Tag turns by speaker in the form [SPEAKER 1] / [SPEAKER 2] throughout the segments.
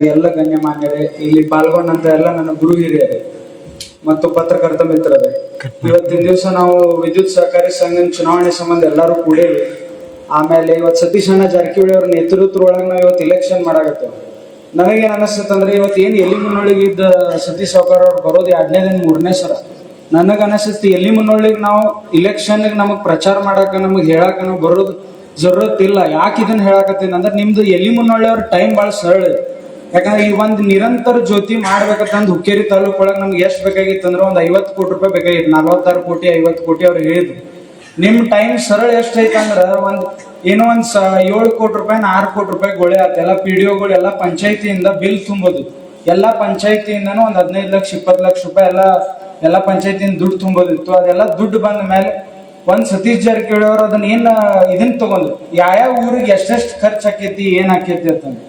[SPEAKER 1] ಎಲ್ಲ ಗಣ್ಯಮಾನ್ಯರೇ ಇಲ್ಲಿ ಪಾಲ್ಗೊಂಡಂತ ಎಲ್ಲ ನನ್ನ ಗುರು ಹಿರಿಯರೇ, ಮತ್ತು ಪತ್ರಕರ್ತ ಮಿತ್ರರೇ. ಇವತ್ತಿನ ದಿವಸ ನಾವು ವಿದ್ಯುತ್ ಸಹಕಾರಿ ಸಂಘದ ಚುನಾವಣೆ ಸಂಬಂಧ ಎಲ್ಲರೂ ಕೂಡೇವಿ ಆಮೇಲೆ ಇವತ್ತು ಸತೀಶ್ ಅಣ್ಣ ಜಾರಕಿಹೊಳಿ ಅವ್ರ ನೇತೃತ್ವದೊಳಗೆ ನಾವು ಇವತ್ತು ಇಲೆಕ್ಷನ್ ಮಾಡಾಕತ್ತೇವೆ. ನನಗೇನ್ ಅನಿಸ್ತಂದ್ರೆ ಇವತ್ತು ಏನು ಎಲ್ಲಿ ಮುನ್ನೊಳಗಿದ್ದ ಸತೀಶ್ ಸಾವ್ಕಾರ ಅವ್ರು ಬರೋದು ಎರಡನೇ ದಿನ ಮೂರನೇ ಸಲ. ನನಗೆ ಅನಿಸುತ್ತೆ ಎಲ್ಲಿ ಮುನ್ನೊಳಗೆ ನಾವು ಇಲೆಕ್ಷನ್ಗೆ ನಮಗೆ ಪ್ರಚಾರ ಮಾಡಾಕ ನಮಗೆ ಹೇಳಾಕ ನಾವು ಬರೋದು ಜರೂರತ್ತಿಲ್ಲ. ಯಾಕೆ ಇದನ್ನ ಹೇಳಾಕತ್ತೀನಿ ಅಂದ್ರೆ ನಿಮ್ದು ಎಲ್ಲಿ ಮುನ್ನೊಳ್ಳೆ ಅವ್ರ ಟೈಮ್ ಭಾಳ ಸರಳ ಯಾಕಂದ್ರೆ ಈ ಒಂದು ನಿರಂತರ ಜ್ಯೋತಿ ಮಾಡ್ಬೇಕಂತಂದು ಹುಕ್ಕೇರಿ ತಾಲೂಕು ಒಳಗೆ ನಮ್ಗೆ ಎಷ್ಟು ಬೇಕಾಗಿತ್ತು ಅಂದ್ರೆ ಒಂದು ಐವತ್ತು ಕೋಟಿ ರೂಪಾಯಿ ಬೇಕಾಗಿತ್ತು. ನಲ್ವತ್ತಾರು ಕೋಟಿ, ಐವತ್ತು ಕೋಟಿ ಅವ್ರು ಹೇಳಿದ್ರು. ನಿಮ್ಮ ಟೈಮ್ ಸರಳ ಎಷ್ಟೈತೆ ಅಂದ್ರೆ ಒಂದು ಏನೋ ಒಂದು ಏಳು ಕೋಟಿ ರೂಪಾಯಿ ಆರು ಕೋಟಿ ರೂಪಾಯಿ ಗೊಳೆ ಆತ. ಎಲ್ಲ ಪಿ ಡಿ ಒಗಳು, ಎಲ್ಲ ಪಂಚಾಯತಿಯಿಂದ ಬಿಲ್ ತುಂಬೋದು. ಎಲ್ಲ ಪಂಚಾಯತಿಯಿಂದನೂ ಒಂದು ಹದಿನೈದು ಲಕ್ಷ, ಇಪ್ಪತ್ತು ಲಕ್ಷ ರೂಪಾಯಿ ಎಲ್ಲ ಎಲ್ಲ ಪಂಚಾಯತಿಯಿಂದ ದುಡ್ಡು ತುಂಬೋದಿತ್ತು. ಅದೆಲ್ಲ ದುಡ್ಡು ಬಂದ ಮೇಲೆ ಒಂದ್ ಸತೀಶ್ ಜಾರಕಿಹೊಳಿ ಕೇಳೋರು ಅದನ್ನ ಏನ್ ಇದನ್ನ ತಗೊಂಡ್ರು? ಯಾವ ಊರಿಗೆ ಎಷ್ಟೆಷ್ಟು ಖರ್ಚು ಆಕೈತಿ, ಏನ್ ಆಕೈತಿ ಅಂತಂದು.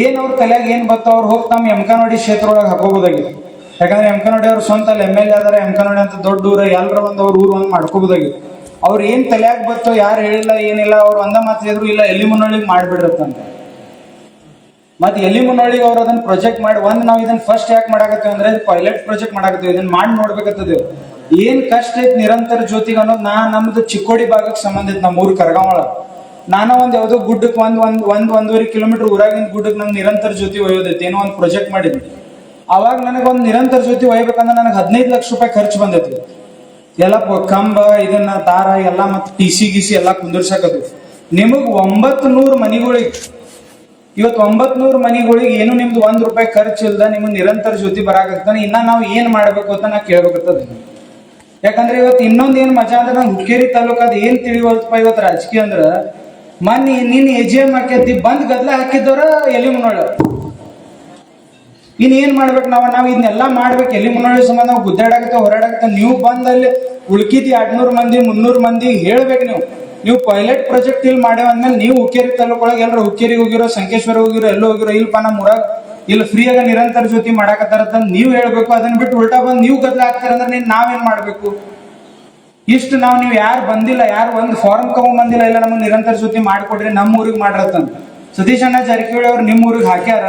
[SPEAKER 1] ಏನ್ ಅವ್ರ ತಲೆಯಾಗ ಏನ್ ಬತ್ತ ಅವ್ರು ಹೋಗಿ ನಮ್ಮ ಎಮ್ಕನೋಡಿ ಕ್ಷೇತ್ರ ಒಳಗೆ ಹಾಕೋಬೋದಾಗಿತ್ತು ಯಾಕಂದ್ರೆ ಎಮ್ಕನೋಡಿ ಅವ್ರ ಸ್ವಂತ ಅಲ್ಲಿ ಎಂ ಎಲ್ ಎ ಅದಾರ ಎಮ್ಕನೋಡಿ ಅಂತ ದೊಡ್ಡ ಊರ ಎಲ್ಲರ ಒಂದು ಅವ್ರ ಊರು ಒಂದು ಮಾಡ್ಕೋಬೋದಾಗಿತ್ತು ಅವ್ರು ಏನ್ ತಲೆಯಾಗ ಬತ್ತೋ, ಯಾರು ಹೇಳಿಲ್ಲ, ಏನಿಲ್ಲ, ಅವ್ರು ಒಂದ ಹೇಳಿದ್ರು, ಇಲ್ಲ, ಎಲ್ಲಿ ಮುನ್ನೊಳಿಗೆ ಮಾಡ್ಬಿಡ್ರತ್ತಂತ ಮತ್ತೆ ಎಲ್ಲಿ ಮುನ್ನೊಳಿಗೆ ಅವ್ರು ಅದನ್ನ ಪ್ರೊಜೆಕ್ಟ್ ಮಾಡಿ, ಒಂದ್ ನಾವು ಇದನ್ನ ಫಸ್ಟ್ ಯಾಕೆ ಮಾಡಾಕತ್ತೀವಿ ಅಂದ್ರೆ ಪೈಲಟ್ ಪ್ರೊಜೆಕ್ಟ್ ಮಾಡಾಕತ್ತೀವಿ ಇದನ್ನ ಮಾಡಿ ನೋಡ್ಬೇಕತ್ತದ ಏನ್ ಕಷ್ಟ ಐತಿ ನಿರಂತರ ಜ್ಯೋತಿಗೆ ಅನ್ನೋದು ನಾ ನಮ್ದು ಚಿಕ್ಕೋಡಿ ಭಾಗಕ್ಕೆ ಸಂಬಂಧಿತ ನಮ್ಮ ಊರು ಕರಗಾವಳ. ನಾನು ಒಂದ್ ಯಾವ್ದೋ ಗುಡ್ಡಕ್ಕೆ ಒಂದ್ ಒಂದ್ ಒಂದ್ ಒಂದೂವರೆ ಕಿಲೋಮೀಟರ್ ಊರಾಗಿಂದ ಗುಡ್ಡಕ್ಕೆ ನಂಗೆ ನಿರಂತರ ಜ್ಯೋತಿ ಒಯ್ಯೋದೈತಿ, ಏನೋ ಒಂದು ಪ್ರೊಜೆಕ್ಟ್ ಮಾಡಿದ್ವಿ. ಅವಾಗ ನನಗೆ ಒಂದು ನಿರಂತರ ಜ್ಯೋತಿ ಒಯ್ಬೇಕಂದ್ರೆ ನನಗೆ ಹದಿನೈದು ಲಕ್ಷ ರೂಪಾಯಿ ಖರ್ಚು ಬಂದೈತಿ ಎಲ್ಲ ಕಂಬ, ಇದನ್ನ ದಾರ, ಎಲ್ಲ ಮತ್ತೆ ಟಿ ಸಿ ಗಿಸಿ ಎಲ್ಲ ಕುಂದಿರ್ಸಕದು. ನಿಮಗ್ ಒಂಬತ್ತು ನೂರು ಮನಿಗಳಿಗೆ, ಇವತ್ತು ಒಂಬತ್ ನೂರು ಮನಿಗಳಿಗೆ ಏನು ನಿಮ್ದು ಒಂದ್ ರೂಪಾಯಿ ಖರ್ಚು ಇಲ್ದ ನಿಮ್ಗೆ ನಿರಂತರ ಜ್ಯೋತಿ ಬರಾಕತ್ತಾನೆ ಇನ್ನ ನಾವು ಏನ್ ಮಾಡ್ಬೇಕು ಅಂತ ನಾ ಕೇಳ್ಬೇಕಾಗ್ತದ ಯಾಕಂದ್ರೆ ಇವತ್ತು ಇನ್ನೊಂದು ಏನು ಮಜಾ ಅಂದ್ರೆ ನಂಗೆ ಹುಕ್ಕೇರಿ ತಾಲೂಕು ಏನು ಏನ್ ತಿಳಿವಲ್ತಪ್ಪ ಇವತ್ತು ರಾಜಕೀಯ ಅಂದ್ರ ಮೊನ್ನೆ, ನಿನ್ನ ಎಜೆ ಎಂ ಹಾಕೈತಿ ಬಂದ್ ಗದ್ಲ ಹಾಕಿದ್ದವ್ರ ಎಲ್ಲಿ ಮುನ್ನೋಳು? ಇನ್ ಏನ್ ಮಾಡ್ಬೇಕು ನಾವ್? ನಾವ್ ಇದನ್ನೆಲ್ಲ ಮಾಡ್ಬೇಕು, ಎಲ್ಲಿ ಮುನ್ನೋಳಿ ಸಂಬಂಧ? ನಾವು ಗುದ್ದಾಡಕತ್ತ ಹೊರಡಕತ್ತ ನೀವು ಬಂದಲ್ಲಿ ಉಳ್ಕಿದಿ ಎರಡ್ನೂರ್ ಮಂದಿ, ಮುನ್ನೂರ್ ಮಂದಿ, ಹೇಳ್ಬೇಕು ನೀವು. ನೀವು ಪೈಲಟ್ ಪ್ರಾಜೆಕ್ಟ್ ಇಲ್ಲಿ ಮಾಡ್ಯಾವ ಅಂದ್ಮೇಲೆ ನೀವು ಹುಕ್ಕೇರಿ ತಾಲೂಕೊಳಗೆ ಎಲ್ಲರೂ ಹುಕ್ಕೇರಿಗೆ ಹೋಗಿರೋ, ಸಂಕೇಶ್ವರ ಹೋಗಿರೋ, ಎಲ್ಲೋ ಹೋಗಿರೋ ಇಲ್ಪ ನಮ್ಮ ಊರಾಗ ಇಲ್ಲಿ ಫ್ರೀಯಾಗ ನಿರಂತರ ಜ್ಯೋತಿ ಮಾಡಾಕತ್ತಾರ ನೀವು ಹೇಳ್ಬೇಕು. ಅದನ್ನ ಬಿಟ್ಟು ಉಲ್ಟಾ ಬಂದು ನೀವು ಗದ್ಲ ಹಾಕ್ತಾರ ಅಂದ್ರೆ ನೀನ್ ನಾವೇನ್ ಮಾಡ್ಬೇಕು? ಇಷ್ಟು ನಾವು ನೀವು ಯಾರು ಬಂದಿಲ್ಲ, ಯಾರು ಒಂದು ಫಾರ್ಮ್ ಬಂದಿಲ್ಲ ಇಲ್ಲ ನಮಗೆ ನಿರಂತರ ಸುದ್ದಿ ಮಾಡಿಕೊಡ್ರಿ, ನಮ್ಮ ಊರಿಗೆ ಮಾಡ್ರತ್ತಂತ. ಸತೀಶ್ ಅಣ್ಣ ಜಾರಕಿಹೊಳಿ ಅವ್ರು ನಿಮ್ಮ ಊರಿಗೆ ಹಾಕ್ಯಾರ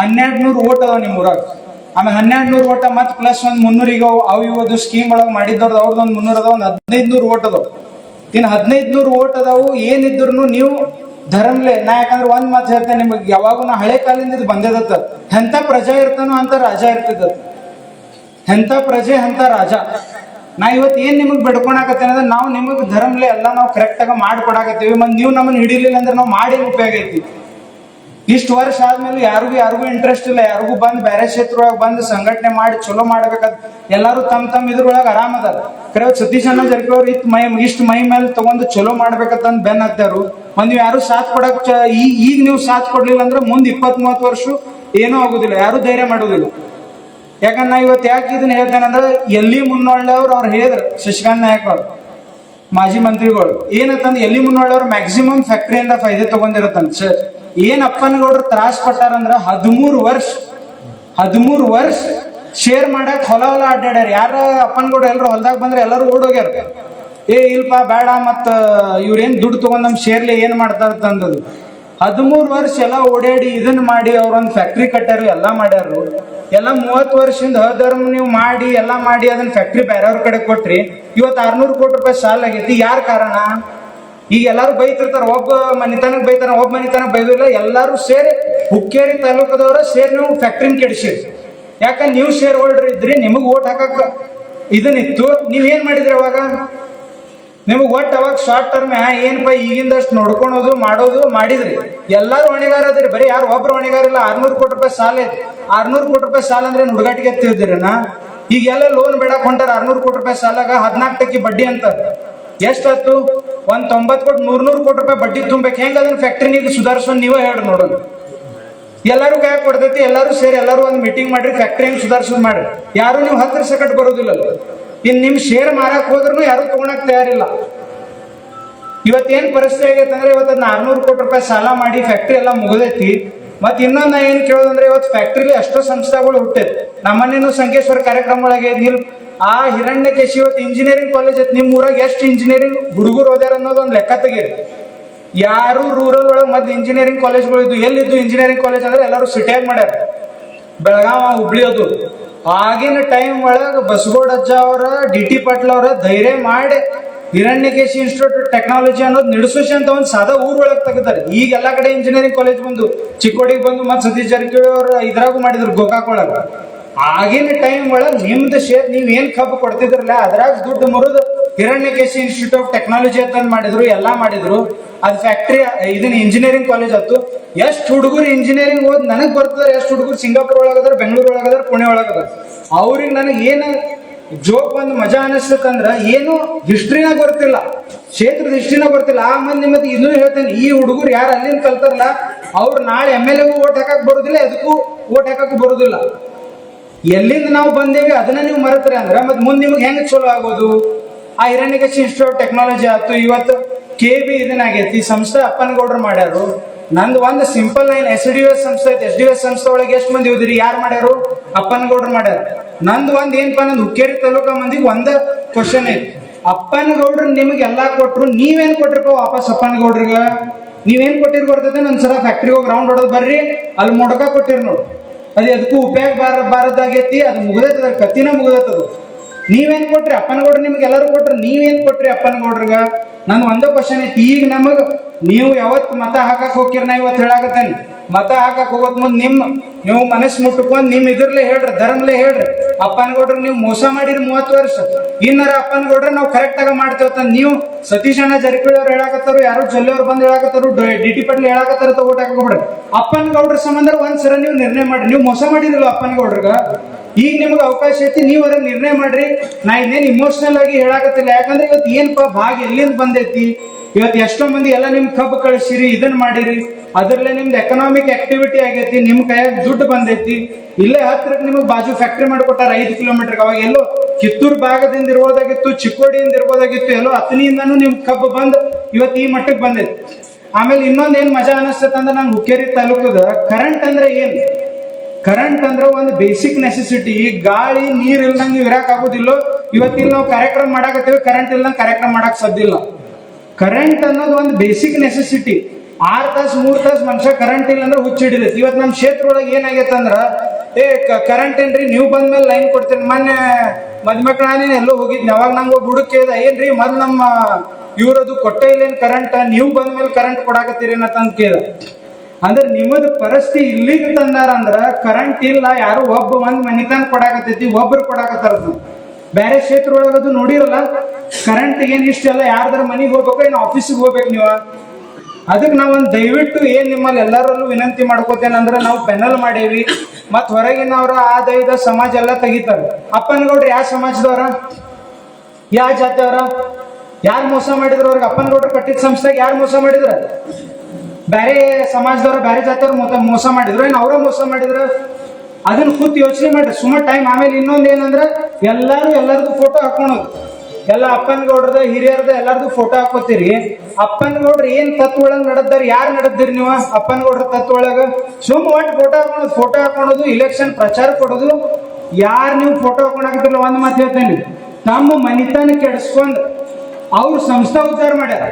[SPEAKER 1] ಹನ್ನೆರಡು ನೂರು ಓಟ್ ಅದಾವ ನಿಮ್ಮ ಊರಾಗ. ಆಮೇಲೆ ಹನ್ನೆರಡು ನೂರು ಓಟ ಮತ್ತೆ ಪ್ಲಸ್ ಒಂದು ಮುನ್ನೂರಿಗೆ ಅವು ಇವತ್ತು ಸ್ಕೀಮ್ ಒಳಗೆ ಮಾಡಿದ್ದವ್ರದ್ದು ಅವ್ರದ್ದು ಒಂದು ಮುನ್ನೂರು ಅದಾವ, ಒಂದು ಹದಿನೈದು ನೂರು ಓಟ್ ಅದಾವ. ಇನ್ನು ಹದಿನೈದು ನೂರು ಓಟ್ ಅದಾವು ಏನಿದ್ರು ನೀವು ಧರ್ಮಲೆ, ನಾ ಯಾಕಂದ್ರೆ ಒಂದ್ ಮಾತು ಹೇಳ್ತೇನೆ ನಿಮಗೆ ಯಾವಾಗೂ ನಾ ಹಳೆ ಕಾಲದಿಂದ ಇದು ಬಂದೇದತ್ತ ಎಂಥ ಪ್ರಜಾ ಇರ್ತಾನೋ ಅಂತ ರಾಜ ಇರ್ತದ ಎಂಥ ಪ್ರಜೆ ಅಂತ ರಾಜ. ನಾ ಇವತ್ತು ಏನು ನಿಮಗೆ ಬಿಡ್ಕೊಳಕತ್ತೇನೆ ಅಂದ್ರೆ ನಾವು ನಿಮಗೆ ಧರ್ಮಲೆ ಎಲ್ಲ ನಾವು ಕರೆಕ್ಟ್ ಆಗಿ ಮಾಡ್ಕೊಡಾಕತ್ತೀವಿ. ಮತ್ತೆ ನೀವು ನಮ್ಮನ್ನ ಹಿಡಿಲಿಲ್ಲ ಅಂದ್ರೆ ನಾವು ಮಾಡಿ ಉಪಯೋಗ ಐತಿ. ಇಷ್ಟು ವರ್ಷ ಆದ್ಮೇಲೆ ಯಾರಿಗೂ ಯಾರಿಗೂ ಇಂಟ್ರೆಸ್ಟ್ ಇಲ್ಲ. ಯಾರಿಗೂ ಬಂದು ಬೇರೆ ಕ್ಷೇತ್ರ ಬಂದು ಸಂಘಟನೆ ಮಾಡಿ ಚಲೋ ಮಾಡ್ಬೇಕಂತ ಎಲ್ಲರೂ ತಮ್ಮ ತಮ್ಮ ಇದ್ರೊಳಗೆ ಆರಾಮ ಅದಾರ. ಕರೆ ಸತೀಶ್ ಅಣ್ಣ ಜಾರಕಿಹೊಳಿ ಇತ್ ಮೈ ಇಷ್ಟು ಮೈ ಮೇಲೆ ತಗೊಂಡು ಚಲೋ ಮಾಡ್ಬೇಕಂತ ಬೆನ್ ಹತ್ತಾರು ಒಂದ್ ನೀವು ಯಾರು ಸಾಥ್ ಕೊಡಕ್ ಈಗ ನೀವು ಸಾಥ್ ಕೊಡ್ಲಿಲ್ಲ ಅಂದ್ರೆ ಮುಂದೆ ಇಪ್ಪತ್ತ್ ಮೂವತ್ತು ವರ್ಷ ಏನೂ ಆಗುದಿಲ್ಲ. ಯಾರು ಧೈರ್ಯ ಮಾಡುದಿಲ್ಲ. ಯಾಕಂದ್ರೆ ನಾ ಇವತ್ತು ಯಾಕೆ ಇದನ್ನ ಹೇಳ್ತೇನೆ ಅಂದ್ರೆ ಎಲ್ಲಿ ಮುನ್ನೊಳ್ಳೆಯವ್ರು ಅವ್ರು ಹೇಳಿದ್ರು, ಶಶಿಕಾಂತ್ ನಾಯಕ್ ಅವ್ರು, ಮಾಜಿ ಮಂತ್ರಿಗಳು. ಏನಂತಂದ್ರೆ ಎಲ್ಲಿ ಮುನ್ನೊಳ್ಳೆಯವ್ರು ಮ್ಯಾಕ್ಸಿಮಮ್ ಫ್ಯಾಕ್ಟ್ರಿಯಿಂದ ಫೈದೆ ತಗೊಂಡಿರತ್ತಂತ. ಸರ್ ಏನ್ ಅಪ್ಪನಗೌಡ್ರು ತ್ರಾಸ್ ಪಟ್ಟಾರಂದ್ರ ಹದಿಮೂರು ವರ್ಷ ಹದಿಮೂರು ವರ್ಷ ಶೇರ್ ಮಾಡಕ್ ಹೊಲ ಹೊಲ ಅಡ್ಡಾಡ್ಯಾರ. ಯಾರ ಅಪ್ಪನಗೌಡ್ರು ಎಲ್ಲರೂ ಹೊಲದಾಗ ಬಂದ್ರೆ ಎಲ್ಲರೂ ಓಡೋಗ್ಯಾರ ಏ, ಇಲ್ಪ ಬೇಡ ಮತ್ತ ಇವ್ರೇನ್ ದುಡ್ಡು ತಗೊಂಡ್ ನಮ್ ಶೇರ್ಲಿ ಏನ್ ಮಾಡ್ತಾರ ತಂದದು ಹದಿಮೂರು ವರ್ಷ ಎಲ್ಲ ಓಡಾಡಿ ಇದನ್ನ ಮಾಡಿ ಅವ್ರೊಂದು ಫ್ಯಾಕ್ಟ್ರಿ ಕಟ್ಟಾರ ಎಲ್ಲ ಮಾಡ್ಯಾರು. ಎಲ್ಲ ಮೂವತ್ತು ವರ್ಷದಿಂದ ಹಧರ್ಮ ನೀವು ಮಾಡಿ, ಎಲ್ಲ ಮಾಡಿ ಅದನ್ನ ಫ್ಯಾಕ್ಟ್ರಿ ಬೇರೆಯವ್ರ ಕಡೆ ಕೊಟ್ರಿ. ಇವತ್ತು ಆರ್ನೂರು ಕೋಟಿ ರೂಪಾಯಿ ಸಾಲ ಆಗೈತಿ. ಯಾರ ಕಾರಣ? ಈಗ ಎಲ್ಲಾರು ಬೈತಿರ್ತಾರ, ಒಬ್ಬ ಮನಿತನಕ್ ಬೈತಾರ ಒಬ್ಬ ಮನಿತನಕ್ ಬೈದಿಲ್ಲ. ಎಲ್ಲಾರು ಸೇರಿ ಹುಕ್ಕೇರಿ ತಾಲೂಕದವರ ಸೇರಿ ನೀವು ಫ್ಯಾಕ್ಟ್ರಿನ ಕೆಡಿಸಿರಿ ಯಾಕಂದ್ರೆ ನೀವು ಶೇರ್ ಹೋಲ್ಡರ್ ಇದ್ರಿ, ನಿಮಗೆ ಓಟ್ ಹಾಕಕ್ ಇದನ್ನಿತ್ತು. ನೀವು ಏನು ಮಾಡಿದ್ರಿ ಅವಾಗ? ನಿಮಗ್ ಒಟ್ಟು ಅವಾಗ ಶಾರ್ಟ್ ಟರ್ಮ್ ಏನಪ್ಪ ಈಗಿಂದಷ್ಟು ನೋಡ್ಕೊಳೋದು, ಮಾಡೋದು, ಮಾಡಿದ್ರಿ. ಎಲ್ಲರೂ ಹೊಣೆಗಾರ ಅದ್ರಿ, ಬರೀ ಯಾರು ಒಬ್ರು ಹೊಣೆಗಾರ ಇಲ್ಲ, ಆರ್ನೂರು ಕೋಟಿ ರೂಪಾಯಿ ಸಾಲ ಐತಿ ಆರ್ನೂರು ಕೋಟಿ ರೂಪಾಯಿ ಸಾಲ ಅಂದ್ರೆ ಹುಡುಗಾಟಿಗೆ ಎತ್ತಿದ್ದಿರನ ಈಗೆಲ್ಲ ಲೋನ್ ಬೇಡಕ್ಕೆ ಹೊಂಟಾರ ಆರ್ನೂರು ಕೋಟಿ ರೂಪಾಯಿ ಸಾಲಾಗ ಹದಿನಾಲ್ಕು ಟಕ್ಕಿ ಬಡ್ಡಿ ಅಂತ. ಎಷ್ಟಾಯ್ತು ಒಂದ್ ತೊಂಬತ್ ಕೋಟಿ ನೂರ್ ನೂರು ಕೋಟಿ ರೂಪಾಯಿ ಬಡ್ಡಿ ತುಂಬಬೇಕು ಹೆಂಗ ಅದನ್ನ ಫ್ಯಾಕ್ಟ್ರಿ ನೀವು ಸುಧಾರಿಸೋನ್ ನೀವೇ ಹೇಳಿ ನೋಡೋಣ ಎಲ್ಲರೂ ಕೈ ಕೊಡ್ತೈತಿ ಎಲ್ಲರೂ ಸೇರಿ ಎಲ್ಲರೂ ಒಂದು ಮೀಟಿಂಗ್ ಮಾಡ್ರಿ ಫ್ಯಾಕ್ಟ್ರಿ ಹೆಂಗ್ ಸುಧಾರಿಸೋದು ಮಾಡ್ರಿ. ಯಾರು ನೀವು ಹತ್ತಿರ ಸೆಕೆಂಡ್ ಬರೋದಿಲ್ಲ ಇನ್ ನಿಮ್ ಶೇರ್ ಮಾರಕ್ ಹೋದ್ರು ಯಾರು ತಗೊಳಕ್ ತಯಾರಿಲ್ಲ. ಇವತ್ತೇನು ಪರಿಸ್ಥಿತಿ ಆಗೈತೆ ಅಂದ್ರೆ ಇವತ್ತು ನಾರ್ನೂರು ಕೋಟಿ ರೂಪಾಯಿ ಸಾಲ ಮಾಡಿ ಫ್ಯಾಕ್ಟ್ರಿ ಎಲ್ಲ ಮುಗಿದೈತಿ. ಮತ್ತೆ ಇನ್ನೊಂದ್ ನಾ ಏನ್ ಕೇಳೋದಂದ್ರೆ ಇವತ್ತು ಫ್ಯಾಕ್ಟ್ರಿಲಿ ಎಷ್ಟೋ ಸಂಸ್ಥೆಗಳು ಹುಟ್ಟೈತೆ ನಮ್ಮನ್ನೇನು ಸಂಕೇಶ್ವರ ಕಾರ್ಯಕ್ರಮ ಒಳಗೆ ನೀಲ್ ಆ ಹಿರಣ್ಯಕೇಶಿ ಇವತ್ತು ಇಂಜಿನಿಯರಿಂಗ್ ಕಾಲೇಜ್ ಐತಿ. ನಿಮ್ಮ ಊರಾಗ ಎಷ್ಟು ಇಂಜಿನಿಯರಿಂಗ್ ಹುಡುಗರು ಓದ್ಯಾರ ಅನ್ನೋದು ಒಂದು ಲೆಕ್ಕ ತೆಗೀರಿ. ಯಾರು ರೂರಲ್ ಒಳಗೆ ಮತ್ತೆ ಇಂಜಿನಿಯರಿಂಗ್ ಕಾಲೇಜ್ಗಳು ಇದ್ದು, ಎಲ್ಲಿದ್ದು ಇಂಜಿನಿಯರಿಂಗ್ ಕಾಲೇಜ್ ಅಂದ್ರೆ ಎಲ್ಲರೂ ಸಿಟಿಯಾಗಿ ಮಾಡ್ಯಾರ. ಬೆಳಗಾವ ಹುಬ್ಳಿ ಅದು. ಆಗಿನ ಟೈಮ್ ಒಳಗೆ ಬಸಗೋಡ ಅಜ್ಜ ಅವರ, ಡಿ ಟಿ ಪಾಟೀಲ್ ಅವರ ಧೈರ್ಯ ಮಾಡಿ ಹಿರಣ್ಯಕೇಶಿ ಇನ್ಸ್ಟಿಟ್ಯೂಟ್ ಟೆಕ್ನಾಲಜಿ ಅನ್ನೋದು ನಡೆಸೋಶಿ ಅಂತ ಒಂದು ಸಾದಾ ಊರ್ ಒಳಗೆ ತೆಗಿತಾರೆ ಈಗ ಎಲ್ಲಾ ಕಡೆ ಇಂಜಿನಿಯರಿಂಗ್ ಕಾಲೇಜ್ ಬಂದು, ಚಿಕ್ಕೋಡಿಗೆ ಬಂದು ಮತ್ತೆ ಸತೀಶ್ ಜಾರಕಿಹೊಳಿ ಅವರು ಇದ್ರಾಗೂ ಮಾಡಿದ್ರು ಗೋಕಾಕ್ ಆಗಿನ ಟೈಮ್ ಒಳಗೆ ನಿಮ್ದು ಶೇರ್ ನೀವ್ ಏನ್ ಕಬ್ಬು ಕೊಡ್ತಿದ್ರಲ್ಲ, ಅದ್ರಾಗ ದುಡ್ಡು ಮುರಿದು ಹಿರಣ್ಯಕೇಶಿ ಇನ್ಸ್ಟಿಟ್ಯೂಟ್ ಆಫ್ ಟೆಕ್ನಾಲಜಿ ಅಂತ ಮಾಡಿದ್ರು, ಎಲ್ಲಾ ಮಾಡಿದ್ರು. ಅದು ಫ್ಯಾಕ್ಟ್ರಿ ಇದನ್ನ ಇಂಜಿನಿಯರಿಂಗ್ ಕಾಲೇಜ್ ಆಯ್ತು. ಎಷ್ಟು ಹುಡುಗರು ಇಂಜಿನಿಯರಿಂಗ್ ಓದ್ ನನಗೆ ಬರ್ತದೆ ಎಷ್ಟು ಹುಡುಗರು ಸಿಂಗಾಪುರ್ ಒಳಗದಾರ ಬೆಂಗಳೂರು ಒಳಗದಾರ, ಪುಣೆ ಒಳಗದಾರ. ಅವ್ರಿಗೆ ನನಗೆ ಏನು ಜೋಕ್ ಒಂದು ಮಜಾ ಅನಿಸ್ತಂದ್ರ ಏನು ಹಿಸ್ಟ್ರಿನ ಗೊತ್ತಿಲ್ಲ, ಕ್ಷೇತ್ರದ ಹಿಸ್ಟ್ರಿನ ಗೊತ್ತಿಲ್ಲ. ಆ ಮಂದಿ ಮತ್ತೆ ಇನ್ನೂ ಹೇಳ್ತೇನೆ, ಈ ಹುಡುಗರು ಯಾರು ಅಲ್ಲಿಂದ ಕಲ್ತಾರಲ್ಲ, ಅವ್ರು ನಾಳೆ ಎಂ ಎಲ್ ಎಗೂ ಓಟ್ ಹಾಕಕ್ ಬರೋದಿಲ್ಲ, ಎದಕ್ಕೂ ಓಟ್ ಹಾಕಕ್ ಬರೋದಿಲ್ಲ. ಎಲ್ಲಿಂದ ನಾವು ಬಂದೇವಿ, ಅದನ್ನ ನೀವು ಮರೆತ್ರಿ ಅಂದ್ರೆ, ಮತ್ತೆ ಮುಂದೆ ನಿಮ್ಗೆ ಹೆಂಗ್ ಚಲೋ ಆಗೋದು? ಆ ಹಿರಣ್ಯಕಶಿ ಇನ್ಸ್ಟಿಟ್ಯೂಟ್ ಟೆಕ್ನಾಲಜಿ ಆಯ್ತು, ಇವತ್ತು ಕೆ ಬಿ ಇದನ್ನಾಗೈತಿ ಸಂಸ್ಥೆ ಅಪ್ಪನಗೌಡ್ರು ಮಾಡ್ಯಾರು. ನಂದು ಒಂದು simple line S D S ಸಂಸ್ಥೆ ಐತೆ. ಎಸ್ ಡಿ ಎಸ್ ಸಂಸ್ಥೆ ಒಳಗೆ ಎಷ್ಟು ಮಂದಿ ಹೋದಿರಿ ಯಾರು ಮಾಡ್ಯಾರು? ಅಪ್ಪನಗೌಡ್ರು ಮಾಡ್ಯಾರ. ನಂದು ಒಂದ್ ಏನಪ್ಪ ನಂದು ಹುಕ್ಕೇರಿ ತಾಲೂಕ ಮಂದಿಗೆ ಒಂದ ಕ್ವಶನ್ ಐತಿ. ಅಪ್ಪನಗೌಡ್ರು ನಿಮ್ಗೆ ಎಲ್ಲಾ ಕೊಟ್ರು, ನೀವೇನ್ ಕೊಟ್ರಿಪ್ಪ ವಾಪಸ್ ಅಪ್ಪನಗೌಡ್ರಿಗೆ? ನೀವೇನ್ ಕೊಟ್ಟಿರ್ ಬರ್ತೈತೆ ನನ್ ಸರ ಫ್ಯಾಕ್ಟ್ರಿ ಹೋಗಿ ರೌಂಡ್ ಹೊಡೋದು ಬರ್ರಿ. ಅಲ್ಲಿ ಮೊಡಕ ಕೊಟ್ಟಿರ್ ನೋಡಿ. ಅದು ಅದಕ್ಕೂ ಉಪಯೋಗ ಬಾರ, ಬಾರದಾಗೈತಿ. ಅದು ಮುಗ್ದೈತದ ಕತ್ತಿನ ಮುಗ್ದೈತದು ನೀವೇನ್ ಕೊಟ್ರಿ? ಅಪ್ಪನಗೌಡ್ರು ನಿಮ್ಗೆ ಎಲ್ಲರೂ ಕೊಟ್ರಿ. ನೀವೇನ್ ಕೊಟ್ರಿ ಅಪ್ಪನಗೌಡ್ರಿಗ? ನಂದು ಒಂದೇ ಕ್ವಶನ್ ಐತಿ. ಈಗ ನಮಗ್ ನೀವು ಯಾವತ್ತು ಮತ ಹಾಕಕ್ ಹೋಗಿರ್ ನಾ ಇವತ್ತು ಹೇಳಾಕತ್ತೇನೆ. ಮತ ಹಾಕಕ್ ಹೋಗೋದ್ ಮುಂದ್ ನಿಮ್, ನೀವು ಮನಸ್ಸು ಮುಟ್ಕೊಂಡ್ ನಿಮ್ ಇದ್ರಲ್ಲೇ ಹೇಳ್ರಿ, ಧರ್ಮಲೇ ಹೇಳ್ರಿ. ಅಪ್ಪನಗೌಡ್ರು ನೀವು ಮೋಸ ಮಾಡಿರಿ ಮೂವತ್ತು ವರ್ಷ. ಇನ್ನಾರ ಅಪ್ಪನಗೌಡ್ರ ನಾವು ಕರೆಕ್ಟ್ ಆಗ ಮಾಡ್ತೇವತ್ತ ನೀವು ಸತೀಶ್ ಅಣ್ಣ ಜಾರಕಿಹೊಳಿ ಅವ್ರು ಹೇಳಾಕತ್ತಾರು, ಯಾರು ಜೊಲ್ಲೆಯವ್ರು ಬಂದು ಹೇಳಾಕತ್ತಾರು, ಡಿ ಟಿ ಪಟ್ಲಿ ಹೇಳಾಕತ್ತಾರ ತಗೋಟ್ ಹಾಕೋಬಿಡ್ರಿ ಅಪ್ಪನಗೌಡ್ರ ಸಂಬಂಧ ಒಂದ್ಸಲ ನೀವು ನಿರ್ಣಯ ಮಾಡ್ರಿ. ನೀವು ಮೋಸ ಮಾಡಿದ್ರಲ್ಲ ಅಪ್ಪನ್ ಗೌಡ್ರಿಗ ಈಗ ನಿಮ್ಗೆ ಅವಕಾಶ ಐತಿ, ನೀವು ಅದ್ರ ನಿರ್ಣಯ ಮಾಡ್ರಿ. ನಾ ಇನ್ನೇನು ಇಮೋಷನಲ್ ಆಗಿ ಹೇಳಾಕತ್ತಿಲ್ಲ. ಯಾಕಂದ್ರೆ ಇವತ್ತು ಏನಪ್ಪ ಭಾಗ ಎಲ್ಲಿಂದ ಬಂದೈತಿ? ಇವತ್ತು ಎಷ್ಟೋ ಮಂದಿ, ಎಲ್ಲ ನಿಮ್ ಕಬ್ಬು ಕಳಿಸಿರಿ ಇದನ್ನ ಮಾಡಿರಿ. ಅದರಲ್ಲೇ ನಿಮ್ದು ಎಕನಾಮಿಕ್ ಆಕ್ಟಿವಿಟಿ ಆಗೈತಿ, ನಿಮ್ ಕೈಯಾಗ ದುಡ್ಡು ಬಂದೈತಿ. ಇಲ್ಲೇ ಹತ್ರಕ್ಕೆ ನಿಮಗೆ ಬಾಜು ಫ್ಯಾಕ್ಟ್ರಿ ಮಾಡ್ಕೊಟ್ಟಾರ ಐದು ಕಿಲೋಮೀಟರ್ ಅವಾಗ ಎಲ್ಲೋ ಕಿತ್ತೂರು ಭಾಗದಿಂದ ಇರ್ಬೋದಾಗಿತ್ತು, ಚಿಕ್ಕೋಡಿಯಿಂದ ಇರ್ಬೋದಾಗಿತ್ತು, ಎಲ್ಲೋ ಅತ್ನಿಯಿಂದನು ನಿಮ್ ಕಬ್ಬು ಬಂದು ಇವತ್ತು ಈ ಮಟ್ಟಕ್ಕೆ ಬಂದೈತಿ. ಆಮೇಲೆ ಇನ್ನೊಂದ್ ಏನ್ ಮಜಾ ಅನಿಸ್ತಂದ್ರೆ ನಂಗೆ ಹುಕ್ಕೇರಿ ತಾಲೂಕದ ಕರೆಂಟ್ ಅಂದ್ರೆ ಏನ್? ಕರೆಂಟ್ ಅಂದ್ರೆ ಒಂದು ಬೇಸಿಕ್ ನೆಸೆಸಿಟಿ ಗಾಳಿ, ನೀರ್ ಇಲ್ದಂಗೆ ನೀವು ಆಗುದಿಲ್ಲ ಇವತ್ತಿಲ್ಲಿ ನಾವು ಕಾರ್ಯಕ್ರಮ ಮಾಡಾಕತ್ತೀವಿ ಕರೆಂಟ್ ಇಲ್ದಂಗ ಕಾರ್ಯಕ್ರಮ ಮಾಡಕ್ ಸಾಧ್ಯ ಇಲ್ಲ. ಕರೆಂಟ್ ಅನ್ನೋದು ಒಂದು ಬೇಸಿಕ್ ನೆಸೆಸಿಟಿ ಆರ್ ತಾಸು, ಮೂರ್ ತಾಸು ಮನುಷ್ಯ ಕರೆಂಟ್ ಇಲ್ಲ ಅಂದ್ರೆ ಹುಚ್ಚ ಹಿಡಿದೈತಿ ಇವತ್ತು ನಮ್ಮ ಕ್ಷೇತ್ರ ಒಳಗೆ ಏನಾಗೈತೆ ಅಂದ್ರ ಏ ಕರೆಂಟ್ ಏನ್ರಿ? ನೀವು ಬಂದ್ಮೇಲೆ ಲೈನ್ ಕೊಡ್ತೀನಿ ಮೊನ್ನೆ ಮದ್ಮಕ್ಳ ಎಲ್ಲೋ ಹೋಗಿದ್ನಿ. ಅವಾಗ ನಂಗೆ ಹುಡುಗ ಕೇಳ್ದ, ಏನ್ರಿ ಮೊದ್ಲು ನಮ್ಮ ಇವ್ರದು ಕೊಟ್ಟೆ ಇಲ್ಲೇನು ಕರೆಂಟ್ ನೀವು ಬಂದ ಮೇಲೆ ಕರೆಂಟ್ ಕೊಡಾಕತ್ತೀರಿ ಅಂತ ಕೇಳ ಅಂದ್ರೆ ನಿಮ್ಮದು ಪರಿಸ್ಥಿತಿ ಇಲ್ಲಿಗೆ ತಂದಾರ ಅಂದ್ರ ಕರೆಂಟ್ ಇಲ್ಲ, ಯಾರು ಒಬ್ಬ ಒಂದ್ ಮನಿತನ ಕೊಡಾಕತ್ತೈತಿ, ಒಬ್ರು ಕೊಡಾಕತ್ತಾರ. ಬೇರೆ ಕ್ಷೇತ್ರ ಒಳಗದು ನೋಡಿರಲ್ಲ ಕರೆಂಟ್ ಏನ್ ಇಷ್ಟೆಲ್ಲ ಯಾರ್ದಾರ ಮನೆಗೆ ಹೋಗ್ಬೇಕು ಏನು ಆಫೀಸಿಗೆ ಹೋಗ್ಬೇಕು ನೀವು. ಅದಕ್ಕೆ ನಾವೊಂದು ದಯವಿಟ್ಟು ಏನ್ ನಿಮ್ಮಲ್ಲಿ ಎಲ್ಲರಲ್ಲೂ ವಿನಂತಿ ಮಾಡ್ಕೋತೇನೆ ಅಂದ್ರೆ ನಾವು ಪೆನಲ್ ಮಾಡೇವಿ. ಮತ್ ಹೊರಗಿನವ್ರ ಆದಾಯದ ಸಮಾಜ ಎಲ್ಲ ತೆಗಿತಾರೆ. ಅಪ್ಪನಗೌಡ್ರು ಯಾವ ಸಮಾಜದವ್ರ? ಯಾವ ಜಾತಿಯವ್ರ? ಯಾರು ಮೋಸ ಮಾಡಿದ್ರು ಅವ್ರಿಗೆ ಅಪ್ಪನಗೌಡ್ರು ಕಟ್ಟಿದ ಸಂಸ್ಥೆಗೆ ಯಾರು ಮೋಸ ಮಾಡಿದ್ರ? ಬೇರೆ ಸಮಾಜದವ್ರ, ಬೇರೆ ಜಾತಿಯವ್ರು ಮೋಸ ಮಾಡಿದ್ರು. ಏನ್ ಅವ್ರ ಮೋಸ ಮಾಡಿದ್ರು? ಅದನ್ನ ಕೂತ್ ಯೋಚನೆ ಮಾಡ್ರಿ. ಸುಮಾರು ಟೈಮ್ ಆಮೇಲೆ ಇನ್ನೊಂದ್ ಏನಂದ್ರ ಎಲ್ಲಾರು ಎಲ್ಲರದು ಫೋಟೋ ಹಾಕೊಳೋದು ಎಲ್ಲ ಅಪ್ಪನಗೌಡ್ರದ ಹಿರಿಯರ್ದ ಎಲ್ಲಾರ್ದು ಫೋಟೋ ಹಾಕೋತೀರಿ. ಅಪ್ಪನಗೌಡ್ರು ಏನ್ ತತ್ವ ಒಳಗ್ ನಡೆದಾರ, ಯಾರು ನಡೆದಿರಿ ನೀವು? ಅಪ್ಪನಗೌಡ್ರ ತತ್ವ ಒಳಗ? ಸುಮ್ ಒಟ್ಟು ಫೋಟೋ ಹಾಕೊಳೋದು ಫೋಟೋ ಹಾಕೊಳೋದು ಇಲೆಕ್ಷನ್ ಪ್ರಚಾರ ಕೊಡೋದು. ಯಾರು ನೀವು ಫೋಟೋ ಹಾಕೊಳಕತ್ತಿರಲ್ಲ, ಒಂದ್ ಮಾತು ಹೇಳ್ತೇನೆ. ತಮ್ಮ ಮನಿತನ ಕೆಡಿಸ್ಕೊಂಡ್ ಅವ್ರ ಸಂಸ್ಥಾ ಉದ್ಧಾರ ಮಾಡ್ಯಾರ.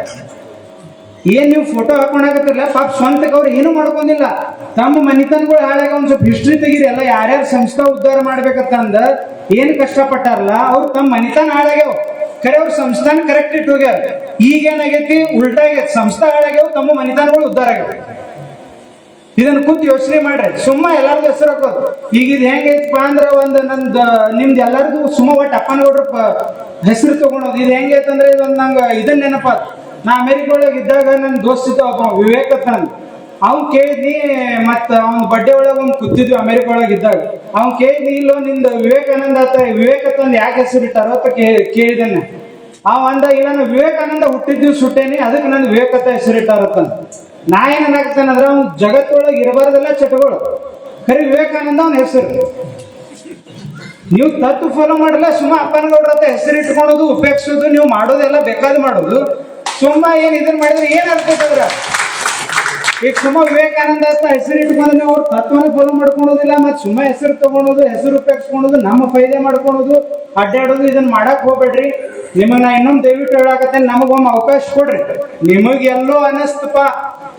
[SPEAKER 1] ಏನ್ ನೀವು ಫೋಟೋ ಹಾಕೊಂಡಾಗತ್ತಿರಲ್ಲ ಪಾಪ ಸ್ವಂತಕ್ಕೆ ಅವ್ರು ಏನು ಮಾಡ್ಕೊಂಡಿಲ್ಲ. ತಮ್ಮ ಮನಿತನಗಳು ಹಾಳಾಗ ಒಂದ್ ಸ್ವಲ್ಪ ಹಿಸ್ಟ್ರಿ ತೆಗೀರಿ. ಎಲ್ಲ ಯಾರ್ಯಾರ ಸಂಸ್ಥಾ ಉದ್ಧಾರ ಮಾಡ್ಬೇಕಂತಂದ ಏನ್ ಕಷ್ಟಪಟ್ಟಾರಲ್ಲ, ಅವ್ರು ತಮ್ಮ ಮನಿತನ ಹಾಳಾಗ್ಯಾವ. ಕರೆ ಅವ್ರ ಸಂಸ್ಥಾನ ಕರೆಕ್ಟ್ ಇಟ್ಟು ಹೋಗ್ಯಾರ. ಈಗ ಏನಾಗೈತಿ? ಉಲ್ಟಾ ಆಗೈತಿ. ಸಂಸ್ಥಾ ಹಾಳಾಗ್ಯಾವ, ತಮ್ಮ ಮನಿತನಗಳು ಉದ್ಧಾರ ಆಗ್ಯಾವ. ಇದನ್ನ ಕೂತ್ ಯೋಚನೆ ಮಾಡ್ರಿ. ಸುಮ್ಮ ಎಲ್ಲಾರ್ದು ಹೆಸರು ಹಾಕೋದು. ಈಗ ಇದು ಹೆಂಗೈತಪ್ಪ ಅಂದ್ರ ಒಂದ್ ನಂದ್, ನಿಮ್ದು ಎಲ್ಲಾರ್ದು ಸುಮ್ಮ ಒಟ್ಟು ಅಪ್ಪನಗೌಡ್ರ ಹೆಸರು ತಗೊಳೋದು ಇದು ಹೆಂಗೈತಂದ್ರೆ ಇದೊಂದು ನಂಗೆ ಇದನ್ನ ನೆನಪಾತ್. ನಾ ಅಮೆರಿಕ ಇದ್ದಾಗ ನನ್ನ ದೋಸ್ತ ಇದ್ದ ಒಬ್ಬ ವಿವೇಕ್ ಅಂತ ನಂದು. ಅವ್ನ್ ಕೇಳಿದ್ನಿ ಮತ್ತ ಅವ್ನ ಬಡ್ಡೆ ಒಳಗೆ ಒಂದ್ ಕೂತಿದ್ವಿ ಅಮೆರಿಕ ಇದ್ದಾಗ. ಅವ್ನ್ ಕೇಳಿದ್ನಿ ಇಲ್ಲೋ ನಿಂದು ವಿವೇಕಾನಂದ ಆತ ತಂದ್ ಯಾಕೆ ಹೆಸರು ಇಟ್ಟಾರೋ ಅಂತ ಕೇಳಿ ಕೇಳಿದ್ದೇನೆ ಅವ ಅಂದ, ಇಲ್ಲ, ನಾನು ವಿವೇಕಾನಂದ ಹುಟ್ಟಿದ್ವಿ ಸುಟ್ಟೇನಿ, ಅದಕ್ಕೆ ನಾನು ವಿವೇಕತ್ತ ಹೆಸರಿಟ್ಟಾರತ್ತಂತ ನಾ ಏನ್ ಅನ್ನಾಗ್ತೇನೆ ಅಂದ್ರೆ ಅವ್ನು ಜಗತ್ತೊಳಗೆ ಇರಬಾರ್ದೆಲ್ಲ ಚಟಗಳು. ಖರೆ ವಿವೇಕಾನಂದ ಅವನ ಹೆಸರು. ನೀವು ತತ್ವ ಫಾಲೋ ಮಾಡಲ್ಲ ಸುಮ್ಮ ಅಪ್ಪನ ಗೌಡ್ರ ಹೆಸರು ಇಟ್ಕೊಳೋದು ಉಪಯೋಗಿಸೋದು ನೀವು ಮಾಡೋದೆಲ್ಲ ಬೇಕಾದ ಮಾಡೋದು. ಸುಮ್ಮ ಏನ್ ಇದನ್ನ ಮಾಡಿದ್ರೆ ಏನ್ ಅನ್ಕೋತದ್ರ ಈಗ ಸುಮ್ಮ ವಿವೇಕಾನಂದ ಅಂತ ಹೆಸರು ಇಟ್ಕೊಂಡು ನೀವು ಅವ್ರ ತತ್ವನ ಫಾಲೋ ಮಾಡ್ಕೊಳೋದಿಲ್ಲ ಮತ್ತೆ ಸುಮ್ಮ ಹೆಸರು ತಗೊಳೋದು ಹೆಸರು ಉಪಯೋಗಿಸ್ಕೊಳೋದು ನಮ್ಮ ಫೈದೆ ಮಾಡ್ಕೊಳೋದು ಅಡ್ಡಾಡೋದು ಇದನ್ನ ಮಾಡಕ್ ಹೋಗ್ಬೇಡ್ರಿ. ನಿಮ್ಮನ್ನ ಇನ್ನೊಂದು ದಯವಿಟ್ಟು ಹೇಳಾಕತ್ತೆ ನಮಗೊಮ್ಮೆ ಅವಕಾಶ ಕೊಡ್ರಿ. ನಿಮಗೆ ಎಲ್ಲೋ ಅನಸ್ತಪ್ಪ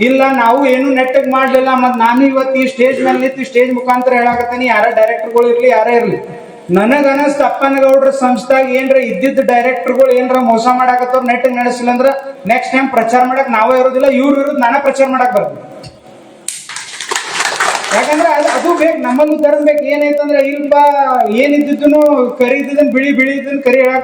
[SPEAKER 1] ಇಲ್ಲ, ನಾವು ಏನು ನೆಟ್ಟಗ್ ಮಾಡ್ಲಿಲ್ಲ ಮತ್ ನಾನು ಇವತ್ತು ಈ ಸ್ಟೇಜ್ ಮೇಲೆ ನಿಂತು ಸ್ಟೇಜ್ ಮುಖಾಂತರ ಹೇಳಕತ್ತೀನಿ. ಯಾರ ಡೈರೆಕ್ಟರ್ಗಳು ಇರ್ಲಿ, ಯಾರೇ ಇರ್ಲಿ. ನನಗ ಅನಸ್ತ ಅಪ್ಪನಗೌಡ್ರ ಸಂಸ್ಥಾಗ ಏನ್ರ ಇದ್ದಿದ್ದ ಡೈರೆಕ್ಟರ್ಗಳು ಏನ್ರ ಮೋಸ ಮಾಡಾಕತ್ತವ್ರ ನೆಟ್ ನಡೆಸಿಲ್ಲ ಅಂದ್ರ ನೆಕ್ಸ್ಟ್ ಟೈಮ್ ಪ್ರಚಾರ ಮಾಡಕ್ ನಾವೇ ಇರೋದಿಲ್ಲ, ಇವ್ರ ವಿರುದ್ಧ ನಾನೇ ಪ್ರಚಾರ ಮಾಡಕ್ ಬರ್ತೀನಿ. ಯಾಕಂದ್ರೆ ಅದು ಅದು ಬೇಕು ನಮ್ಮಲ್ಲೂ ತರಬೇಕು ಏನೈತಂದ್ರೆ ಇಲ್ಪ ಏನಿದ್ದಿದ್ದನು ಕರಿ ಇದ್ದಿದ್ದನ್ ಬಿಳಿ ಬಿಳಿ ಇದ್ದನ್ ಕರಿ ಹೇಳಕ್